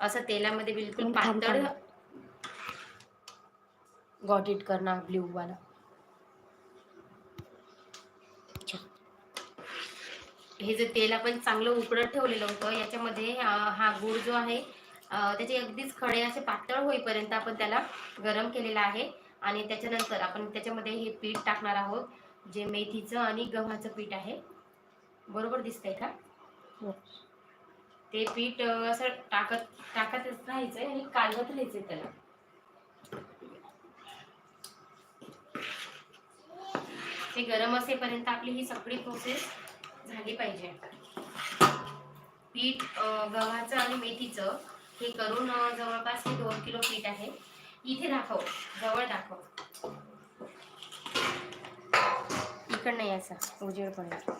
असं तेलामध्ये बिलकुल पातळ. गॉट इट करणार ब्ल्यू वाला अच्छा. हे जे तेल आपण चांगलं उकडत ठेवलेलं होतं याच्यामध्ये हा गूळ जो आहे त्याचे अगदीच खडे असे पातळ होईपर्यंत आपण त्याला गरम केलेला आहे आणि त्याच्यानंतर आपण त्याच्यामध्ये हे पीठ टाकणार आहोत जे मेथीचं आणि गव्हाचं पीठ आहे बरोबर दिसतंय का हो. ते पीठ असं टाकत टाकतच राहायचंय आणि कालवत राहायचंय त्याला. ते गरम असेपर्यंत आपली ही सगळी प्रोसेस झाली पाहिजे. पीठ गव्हाचं आणि मेथीचं हे करून जवळपास हे दोन किलो पीठ आहे. इथे दाखव जवळ दाखव. इकड नाही असा उजेड पडेल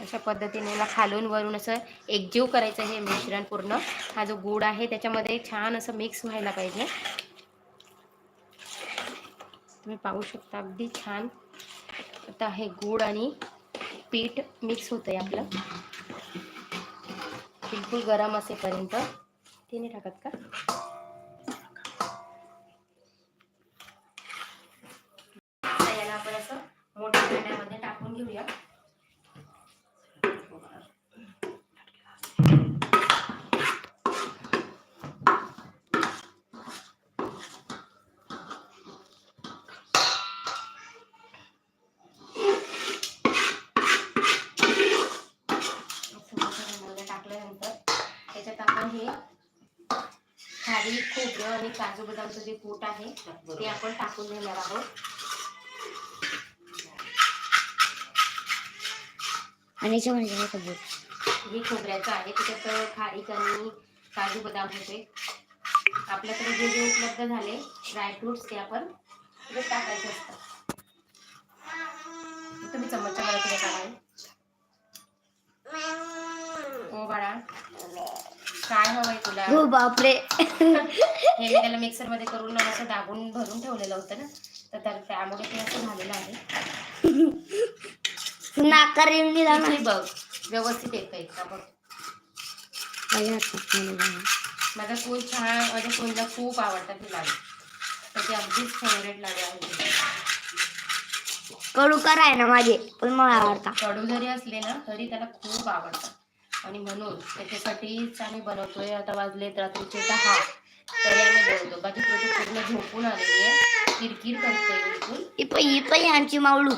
अशा पद्धतीने याला खालून वरून असं एकजीव करायचं हे मिश्रण पूर्ण. हा जो गूळ आहे त्याच्यामध्ये छान असं मिक्स व्हायला पाहिजे. तुम्ही पाहू शकता अगदी छान. आता हे गूळ आणि पीठ मिक्स होतंय आपलं. बिलकुल गरम असेपर्यंत. ते नाही टाकत का आता याला आपण असं मोठ्या भांड्यामध्ये टाकून घेऊया असं मोठ्या भांड्यामध्ये टाकल्यानंतर त्याच्यात आपण हे खारी खोबरं आणि काजू बदामचं जे कूट आहे ते आपण टाकून घेणार आहोत. आणि? हे खोबऱ्याचं आहे. त्याच्यात खारीक आणि काजू बदाम होते. आपल्याकडे जे जे उपलब्ध झाले ड्रायफ्रुट्स ते आपण टाकायचे असतात तुम्ही चमचा मला तिला टाकाल ओ बाळा. काय हवंय तुला? हो बापरे. हे मी त्याला मिक्सरमध्ये करून असं दाबून भरून ठेवलेलं होतं ना. तर त्या- त्यामुळे ते असं झालेलं आहे. नाकार येऊन दिला ना इथे बघ व्यवस्थित येतंय का बघ. नाही. माझा खूप छान माझ्या कोणला खूप आवडतात हे लाडू त्याचे अगदीच फेवरेट लाडू आहे कडू आहे ना माझे पण मला आवडता कडू जरी असले ना तरी त्याला खूप आवडतात. आणि म्हणून त्याच्यासाठीच आम्ही बनवतोय. आता वाजले रात्रीचे दहा. तरी आम्ही बनवतो बाकी पूर्ण झोपून आलेली आहे. किरकिर करते बिलकुल इपाई आमची मावळू.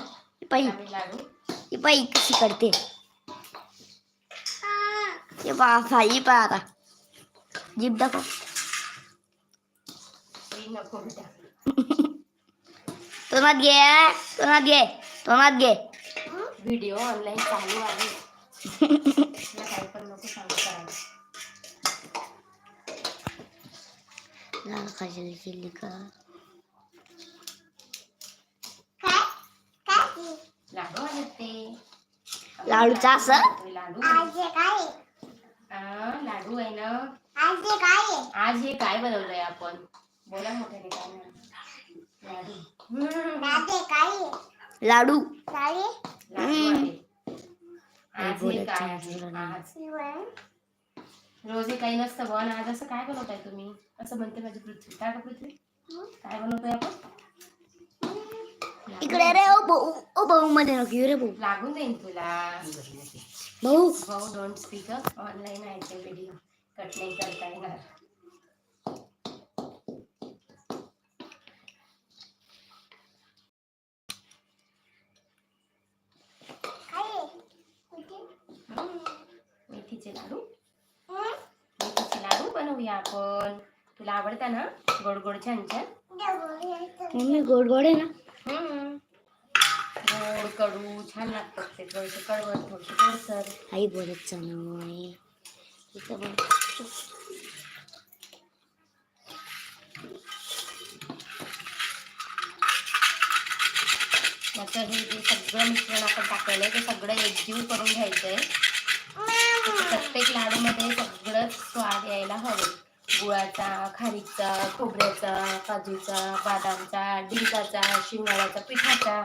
आम्ही लाडू. इपाई कशी करते? हे आता. जीप दाखव. तरी नको बेटा. तोनात घे तोनात घे तोनात घे. व्हिडिओ ऑनलाईन चालू आहे. काय केली का लाडू असं? लाडू हा, लाडू आहे ना. आज हे काय? बनवलंय आपण? बोला मोठ्याने काय. लाडू. लाडू लाडू आहे. आज काय आज रोज काही नसतं बन आज असं काय बनवताय तुम्ही? असं म्हणते माझी पृथ्वी. काय का पृथ्वी? काय बनवतोय आपण? इकडे रे ओ भाऊ. ओ भाऊ मध्ये नको येऊ रे भाऊ. लागून जाईन तुला. भाऊ. भाऊ डोंट स्पीक ऑनलाईन आहे ते व्हिडिओ कट नाही करता येणार हम्म. मेथीचे लाडू मेथीचे लाडू बनवूया आपण. तुला आवडता ना? गोड गोड छान छान. मम्मी गोड गोड आहे ना? हम्म. गोड कडू छान लागतात ते थोडेसे. कडवट थोडेसे गोडसर आई बोलत चालू आहे इथं बघ. त्याचं हे जे सगळं मिश्रण आपण टाकलेलं आहे ते सगळं एकजीव करून घ्यायचं आहे प्रत्येक लाडूमध्ये सगळंच स्वाद यायला हवे. गुळाचा खारीचा खोबऱ्याचा काजूचा बदामचा डिंकाचा शिंगाड्याचा पिठाचा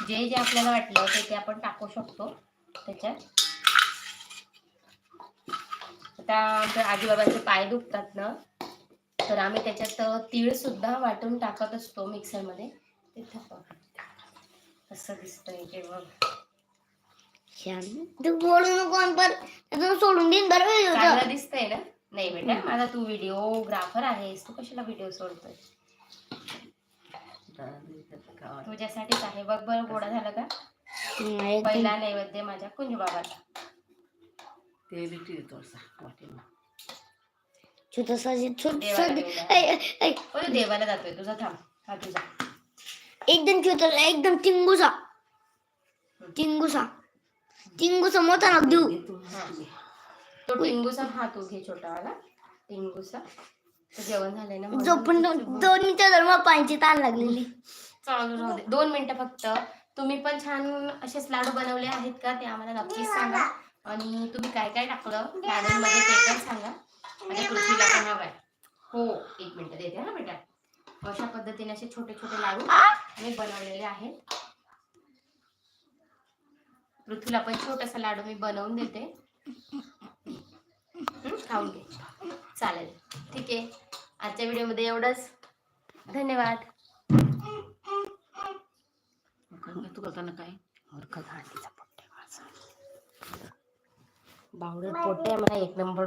जे जे आपल्याला वाटलं ते ते आपण टाकू शकतो त्याच्यात. आता आमच्या आजीबाबांचे पाय दुखतात ना तर आम्ही त्याच्यात तीळ सुद्धा वाटून टाकत असतो मिक्सरमध्ये. ते थप. असं दिसतंय ते बघ. बोलू नको आणि सोडून देईन बरं दिसतंय ना नाही बेटा माझा तू व्हिडिओग्राफर आहेस तू कशाला व्हिडिओ सोडतोय तुझ्यासाठीच आहे बघ बरं गोडा झाला का पहिला नैवेद्य माझ्या कुंजबाबाचा छोटासा छोटसा देवाला देऊया. एकदम तू देवाला जातोय तुझा थांब हा तुझा छोटासा एकदम टिंगूसा टिंगूसा टिंगूसा मोठा ना देऊ हा. तो टिंगूसा हा तू घे छोटा वाला. तर जेवण झालंय ना जो म्हणून पण तुझं- दोन मिनिटं जर मग पाण्याची ताण लागलेली. चालू राहू दे. दोन मिनिटं फक्त. तुम्ही पण छान असेच लाडू बनवले आहेत का? ते आम्हाला नक्कीच सांगा. आणि तुम्ही काय काय टाकलं? लाडूंमध्ये ते पण सांगा. माझ्या पृथ्वीला पण हवाय. हो एक मिनिट देते ना बेटा. अशा पद्धतीने असे छोटे छोटे लाडू मी बनवलेले आहेत. पृथ्वीला पण छोटासा लाडू मी बनवून देते. खाऊन घे. चालेल. ठीक आहे. आजच्या व्हिडिओमध्ये एवढंच. धन्यवाद. तू करताना काय बावडत पोट्टे मला एक नंबर